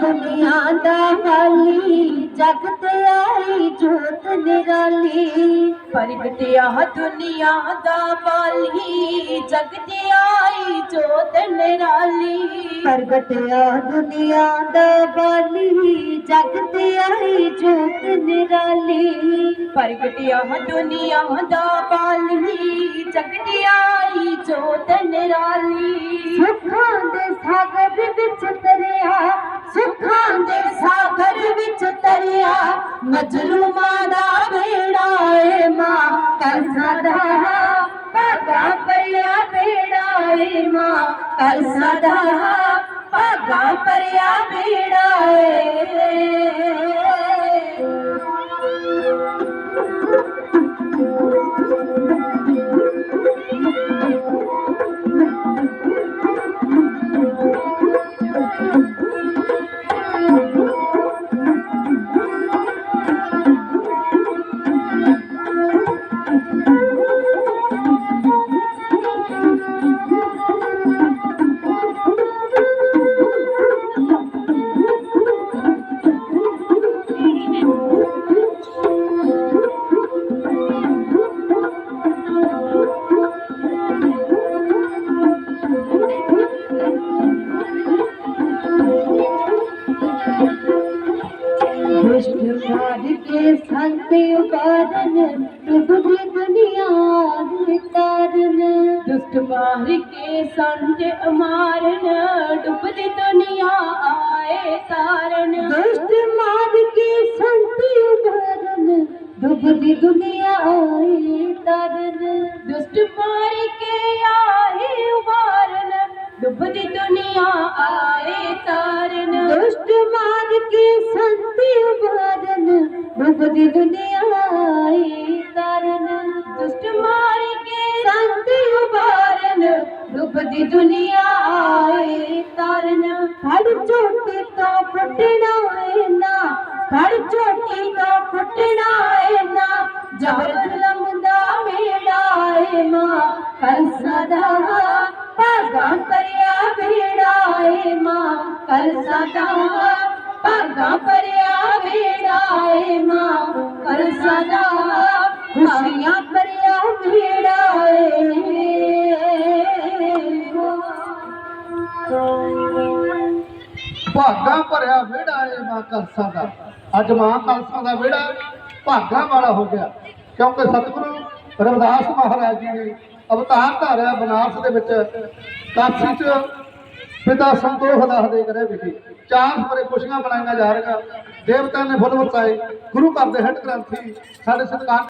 ਦੁਨੀਆ ਦਾ ਹਾਲੀ ਜਗ ਤੇ ਆਈ ਜੋਤ ਨਿਰਾਲੀ। ਪ੍ਰਗਟਿਆ ਦੁਨੀਆ ਦਾ ਮਾਲੀ ਜਗ ਤੇ ਆਈ ਜੋਤ ਨਿਰਾਲੀ। ਪ੍ਰਗਟਿਆ ਦੁਨੀਆ ਦਾ ਬਾਲੀ ਜਗ ਤੇ ਆਈ ਜੋਤ ਨਿਰਾਲੀ। ਸੁੱਖਾਂ ਦੇ ਸਾਗਰ ਵਿੱਚ ਤਰਿਆ, ਸੁੱਖਾਂ ਦੇ ਸਾਗਰ ਵਿੱਚ ਤਰਿਆ ਮਜਲੂਮਾਂ ਦਾ ਬੇੜਾ ਏ ਮਾਂ, ਕਰ ਸਦਾ, ਭਾਗਾ ਪਰਿਆ ਬੇੜਾ ਏ ਮਾਂ, ਕਰ ਸਦਾ, ਭਾਗਾ ਪਰਿਆ ਬੇੜਾ ਏ। Thank you. ਦੁਸ਼ਟ ਮਾਰ ਕੇ ਸੰਤ ਉਬਾਰਨ ਪ੍ਰਭੂ ਦੀ ਦੁਨੀਆ ਤਾਰਨ ਦੁਸ਼ਟ ਮਾਰ ਕੇ ਸੰਜ ਮਾਰਨ ਡੁੱਬਦੀ ਦੁਨੀਆ ਆਏ ਤਾਰਨ। ਦੁਸ਼ਟ ਮਾਰ ਕੇ ਸੰਤ ਉਬਾਰਨ ਡੁੱਬਦੀ ਦੁਨੀਆ ਕੇ ਸੰਤ ਉਬਾਰਨ ਡੁੱਬਦੀ ਦੁਨੀਆ ਆਏ ਤਾਰਨ। ਦੁਸ਼ਟ ਮਾਰ ਕੇ ਸੰਤ ਉਬਾਰਨ ਡੁੱਬਦੀ ਦੁਨੀਆ ਆਏ ਤਾਰਨ। ਫੜ ਝੋਟੇ ਤੋਂ ਫੁੱਟਣਾ ਏ ਨਾ ਫੜ ਝੋਟੀ ਤੋਂ ਫੁੱਟਣਾ ਏ ਨਾ। ਜਬਰ ਜ਼ੁਲਮ ਦਾ ਮੇੜਾ ਏ ਮਾਂ ਕਰ ਸਦਾ ਭਾਗਾ ਕਰਿਆ ਬੇੜਾ ਏ ਮਾਂ ਕਰ ਸਦਾ ਭਾਗਾ ਕਰਿਆ ਬੇੜਾ ਏ ਮਾਂ ਕਰ ਸਦਾ ਖੁਸ਼ੀਆਂ ਕਰਿਆ ਬੇੜਾ ਏ ਭਾਗਾ ਭਰਿਆ ਵਿਹੜਾ ਏ ਮਾਂ ਕਲਸਾਂ ਦਾ। ਅੱਜ ਮਾਂ ਕਲਸਾਂ ਦਾ ਵਿਹੜਾ ਭਾਗਾ ਵਾਲਾ ਹੋ ਗਿਆ। ਕਿਉਂਕਿ ਸਤਿਗੁਰੂ ਰਵਿਦਾਸ ਮਹਾਰਾਜ ਜੀ ਨੇ ਅਵਤਾਰ ਧਾਰਿਆ ਬਨਾਰਸ ਦੇ ਵਿੱਚ ਕਾਸ਼ੀ ਚ ਪਿਤਾ ਸੰਤੋਖ ਦਾਸ ਦੇ ਘਰੇ ਵਿਖੇ ਚਾਰ ਬਰੇ ਖੁਸ਼ੀਆਂ ਮਨਾਈਆਂ ਜਾ ਰਹੀਆਂ। ਦੇਵਤਾ ਨੇ ਫੁੱਲ ਵਰਤਾਏ। ਗੁਰੂ ਘਰ ਦੇ ਹੈੱਡ ਗ੍ਰੰਥੀ ਸਾਡੇ ਸਤਿਕਾਰ